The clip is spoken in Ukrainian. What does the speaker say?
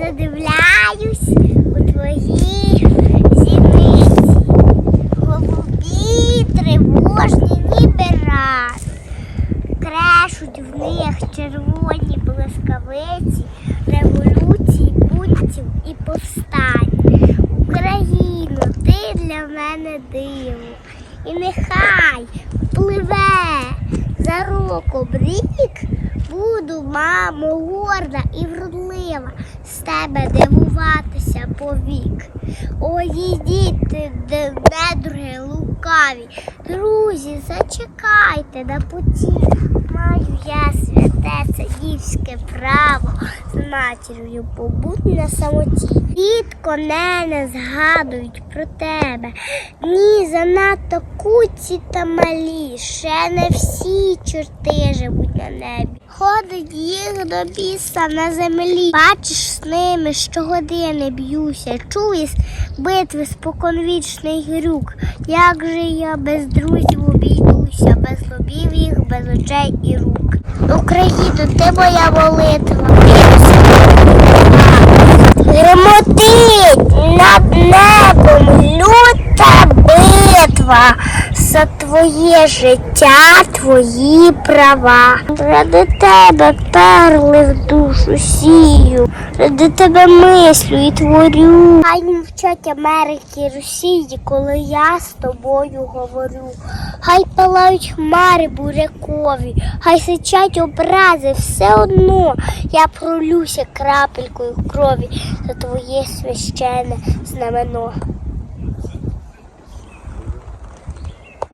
Задивляюсь у твої зіниці. Голубі тривожні ніби раз. Крешуть в них червоні блискавиці, революцій, бунтів і повстань. Україно, ти для мене диво. І нехай пливе за роком рік, буду, мамо, горда і вродлива, з тебе дивуватися повік. Ой, діти, недруги лукаві, друзі, зачекайте на путі. Маю я святе садівське право з матір'ю побудь на самоті. Рідко не, не згадують про тебе. Ні, занадто куці та малі. Ще не всі чорти живуть на небі. Ходить їх до біса на землі. Бачиш з ними, щогодини б'юся. Чуєш битви споконвічний грюк. Як же я без друзів обійдуся, без лобів їх, без очей і рук. Україно, ти моя молитва. Гремотить над небом люта битва за твоє життя, твої права. Ради тебе перли в душу сію, ради тебе мислю і творю. Хай мовчать Америки Росії, коли я з тобою говорю. Хай палають хмари бурякові, хай сичать образи, все одно я пролюся крапелькою крові за твоє священне знамено.